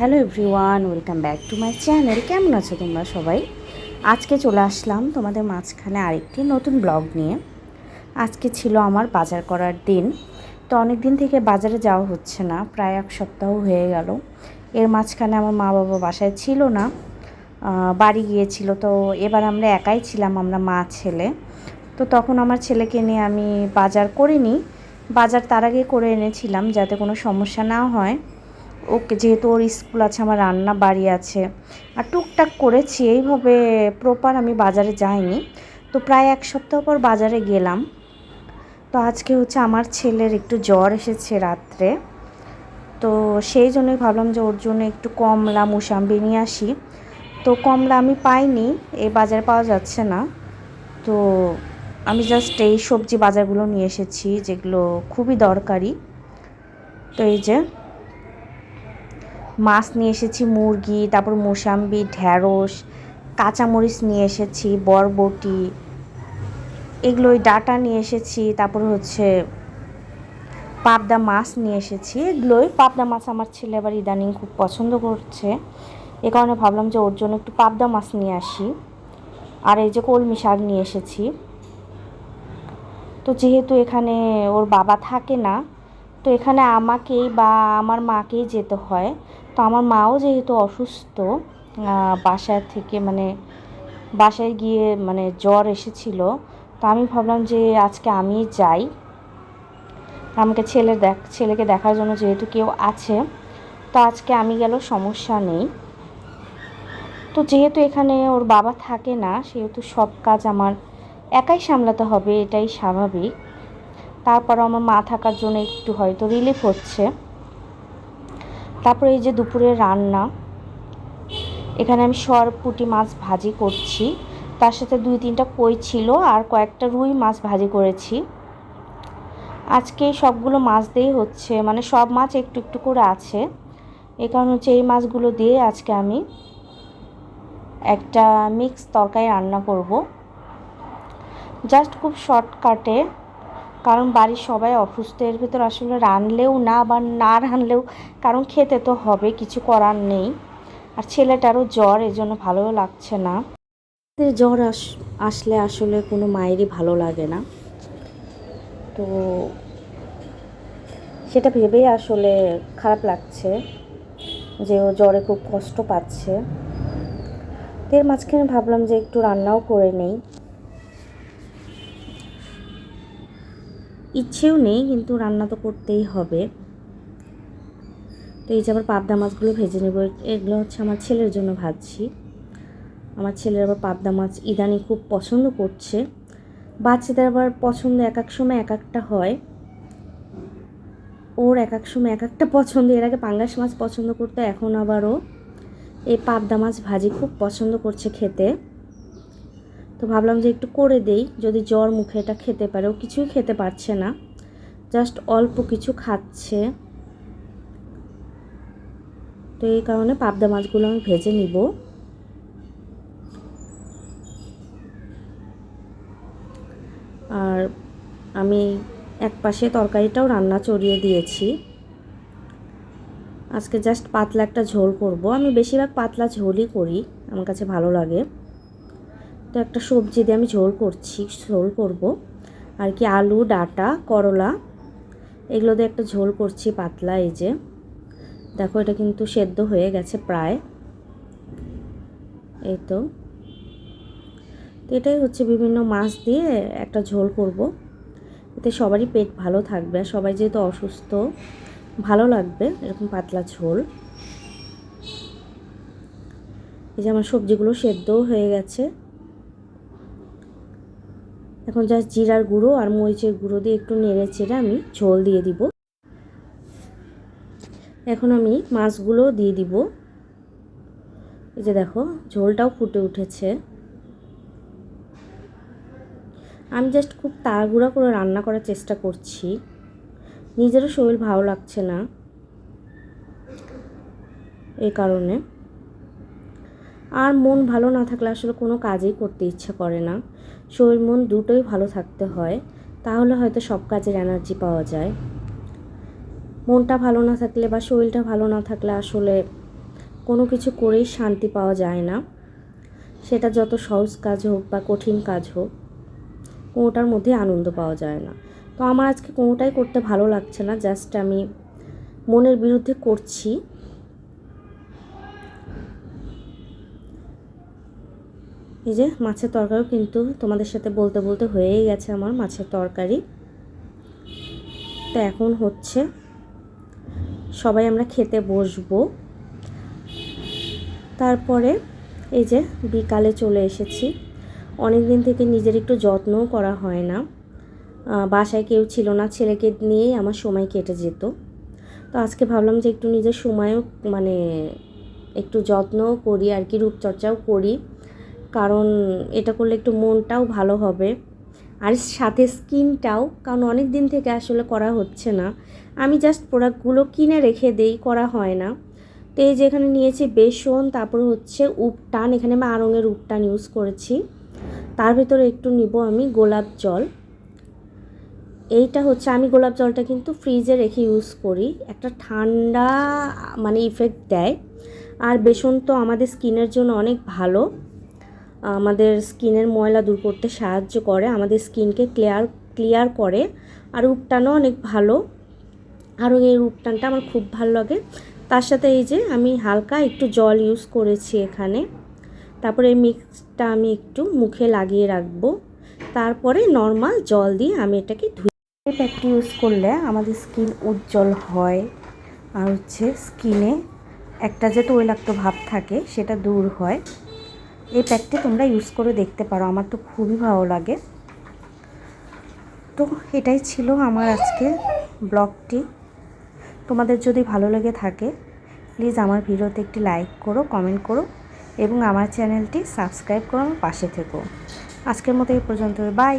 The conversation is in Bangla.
Hello everyone, welcome back to my channel. কেমন আছো তোমরা সবাই? আজকে চলে আসলাম তোমাদের মাঝখানে আরেকটি নতুন ব্লগ নিয়ে। আজকে ছিল আমার বাজার করার দিন। তো অনেক দিন থেকে বাজারে যাওয়া হচ্ছে না, প্রায় এক সপ্তাহ হয়ে গেল। এর মাঝখানে আমার মা বাবা বাসায় ছিল না বাড়ি গিয়েছিল। তো এবার আমরা একাই ছিলাম, আমরা মা, ছেলে। তো তখন আমার ছেলেকে নিয়ে আমি বাজার করিনি। বাজার তার আগে করে এনেছিলাম যাতে কোনো সমস্যা না হয়। ওকে যেহেতু ওর স্কুল আছে, আমার রান্না বাড়ি আছে। আর টুকটাক করেছি, এইভাবে প্রপার আমি বাজারে যাইনি। তো প্রায় এক সপ্তাহ পর বাজারে গেলাম। তো আজকে হচ্ছে আমার ছেলের একটু জ্বর এসেছে রাত্রে। তো সেই জন্যই ভাবলাম যে ওর জন্য একটু কমলা মুসাম্বি নিয়ে আসি। তো কমলা আমি পাইনি এই বাজারে পাওয়া যাচ্ছে না। তো আমি জাস্ট এই সবজি বাজারগুলো নিয়ে এসেছি, যেগুলো খুবই দরকারি। তো এই যে মাছ নিয়ে এসেছি, মুরগি, তারপর মোসাম্বি, ঢ্যাঁড়স, কাঁচামরিচ নিয়ে এসেছি, বরবটি এগুলো ওই ডাটা নিয়ে এসেছি, তারপর হচ্ছে পাবদা মাছ নিয়ে এসেছি, এগুলোই পাবদা মাছ আমার ছেলে আবার ইদানিং খুব পছন্দ করছে। এ কারণে ভাবলাম যে ওর জন্য একটু পাবদা মাছ নিয়ে আসি। আর এই যে কলমি শাক নিয়ে এসেছি। তো যেহেতু এখানে ওর বাবা থাকে না, তো এখানে আমাকেই বা আমার মাকেই যেতে হয়। তো আমার মাও যেহেতু অসুস্থ বাসায় থেকে মানে বাসায় গিয়ে মানে জ্বর এসেছিল, তো আমি ভাবলাম যে আজকে আমি যাই। আমাকে ছেলে দেখ, ছেলেকে দেখার জন্য যেহেতু কেউ আছে, তো আজকে আমি গেলেও সমস্যা নেই। তো যেহেতু এখানে ওর বাবা থাকে না, সেহেতু সব কাজ আমার একাই সামলাতে হবে, এটাই স্বাভাবিক। তারপর আমার মা থাকার জন্য একটু হয়তো রিলিফ হচ্ছে। তারপরে এই যে দুপুরে রান্না, এখানে আমি সরপুটি মাছ ভাজি করছি। তার সাথে দুই তিনটা কই ছিল আর কয়েকটা রুই মাছ ভাজি করেছি। আজকে সবগুলো মাছ দিয়েই হচ্ছে মানে সব মাছ একটু একটু করে আছে। এই কারণে হচ্ছে এই মাছগুলো দিয়ে আজকে আমি একটা মিক্স তরকারি রান্না করব। জাস্ট খুব শর্টকাটে কারণ বাড়ির সবাই অসুস্থ, এর ভিতর আসলে রানলেও না বা না রানলেও কারণ খেতে তো হবে, কিছু করার নেই। আর ছেলেটারও জ্বর এই জন্য ভালোও লাগছে না। জ্বর আস, আসলে আসলে কোনো মায়েরই ভালো লাগে না। তো সেটা ভেবেই আসলে খারাপ লাগছে যে ও জ্বরে খুব কষ্ট পাচ্ছে। তো এর মাঝখানে ভাবলাম যে একটু রান্নাও করে নেই। ইচ্ছেও নেই, কিন্তু রান্না তো করতেই হবে। তো এই যে আবার পাবদা মাছগুলো ভেজে নেব। এগুলো হচ্ছে আমার ছেলের জন্য ভাজছি। আমার ছেলের আবার পাবদা মাছ ইদানি খুব পছন্দ করছে। বাচ্চাদের আবার পছন্দ এক এক সময় এক একটা হয়। ওর এক এক সময় এক একটা পছন্দ। এর আগে পাঙ্গাস মাছ পছন্দ করতো, এখন আবারও এই পাবদা মাছ ভাজি খুব পছন্দ করছে খেতে। তো ভাবলাম যে একটু করে দেই, যদি জ্বর মুখে এটা খেতে পারে। ও কিছুই খেতে পারছে না, জাস্ট অল্প কিছু খাচ্ছে। তো এই কারণে পাবদা মাছগুলো আমি ভেজে নিব। আর আমি এক পাশে তরকারিটাও রান্না চড়িয়ে দিয়েছি। আজকে জাস্ট পাতলা একটা ঝোল করব। আমি বেশিরভাগ পাতলা ঝোলই করি, আমার কাছে ভালো লাগে। তো একটা সবজি দিয়ে আমি ঝোল করছি, ঝোল করব। আর কি আলু, ডাটা, করলা, এগুলো দিয়ে একটা ঝোল করছি পাতলা, এই যে। দেখো, এটা কিন্তু সেদ্ধ হয়ে গেছে প্রায়। এই তো। তো এটাই হচ্ছে বিভিন্ন মাছ দিয়ে একটা ঝোল করব। এতে সবারই পেট ভালো থাকবে আর সবাই যেহেতু অসুস্থ, ভালো লাগবে এরকম পাতলা ঝোল। এই যে আমার সবজিগুলো সেদ্ধও হয়ে গেছে। এখন জাস্ট জিরার গুঁড়ো আর মরিচের গুঁড়ো দিয়ে একটু নেড়ে চেড়ে আমি ঝোল দিয়ে দিব। এখন আমি মাছগুলো দিয়ে দিব। এই যে দেখো, ঝোলটাও ফুটে উঠেছে। আমি জাস্ট খুব তাড়াহুড়া করে রান্না করার চেষ্টা করছি। নিজেরও শরীর ভালো লাগছে না। এই কারণে। আর মন ভালো না থাকলে আসলে কোনো কাজই করতে ইচ্ছা করে না। শরীর মন দুটোই ভালো থাকতে হয়, তাহলে হয়তো সব কাজের এনার্জি পাওয়া যায়। মনটা ভালো না থাকলে বা শরীরটা ভালো না থাকলে আসলে কোনো কিছু করেই শান্তি পাওয়া যায় না। সেটা যত সহজ কাজ হোক বা কঠিন কাজ হোক, কোনোটার মধ্যে আনন্দ পাওয়া যায় না। তো আমার আজকে কোনোটাই করতে ভালো লাগছে না জাস্ট আমি মনের বিরুদ্ধে করছি। এই যে মাছের তরকারিও কিন্তু তোমাদের সাথে বলতে বলতে হয়েই গেছে আমার মাছের তরকারি। তো এখন হচ্ছে সবাই আমরা খেতে বসবো। তারপরে এই যে বিকালে চলে এসেছি। অনেক দিন থেকে নিজের একটু যত্নও করা হয় না। বাসায় কেউ ছিল না, ছেলেকে নিয়েই আমার সময় কেটে যেত। তো আজকে ভাবলাম যে একটু নিজের সময়ও মানে একটু যত্নও করি আর কি, রূপচর্চাও করি। কারণ এটা করলে একটু মনটাও ভালো হবে। আর সাথে স্কিনটাও, কারণ অনেক দিন থেকে আসলে করা হচ্ছে না। আমি জাস্ট প্রোডাক্টগুলো কিনে রেখে দেই, করা হয় না। তো এই যেখানে নিয়েছি বেসন, তারপর হচ্ছে উপটান, এখানে আমি আড়ঙের উপটান ইউজ করেছি। তার ভিতরে একটু নিব আমি গোলাপ জল। এইটা হচ্ছে, আমি গোলাপ জলটা কিন্তু ফ্রিজে রেখে ইউজ করি। একটা ঠান্ডা মানে ইফেক্ট দেয়। আর বেসন তো আমাদের স্কিনের জন্য অনেক ভালো। আমাদের স্কিনের ময়লা দূর করতে সাহায্য করে, আমাদের স্কিনকে ক্লিয়ার ক্লিয়ার করে। আর উপটানও অনেক ভালো। আরও এই উপটানটা আমার খুব ভালো লাগে। তার সাথে এই যে আমি হালকা একটু জল ইউজ করেছি এখানে। তারপরে এই মিক্সটা আমি একটু মুখে লাগিয়ে রাখব। তারপরে নর্মাল জল দিয়ে আমি এটাকে ধুই প্যাকটি ইউজ করলে আমাদের স্কিন উজ্জ্বল হয়। আর হচ্ছে স্কিনে একটা যে তৈলাক্ত ভাব থাকে সেটা দূর হয়। এই প্যাকটি তোমরা ইউজ করে দেখতে পারো, আমার তো খুবই ভালো লাগে। তো এটাই ছিল আমার আজকে ব্লগটি। তোমাদের যদি ভালো লেগে থাকে প্লিজ আমার ভিডিওতে একটি লাইক করো কমেন্ট করো এবং আমার চ্যানেলটি সাবস্ক্রাইব করো, আমার পাশে থেকো। আজকের মতো এই পর্যন্ত বাই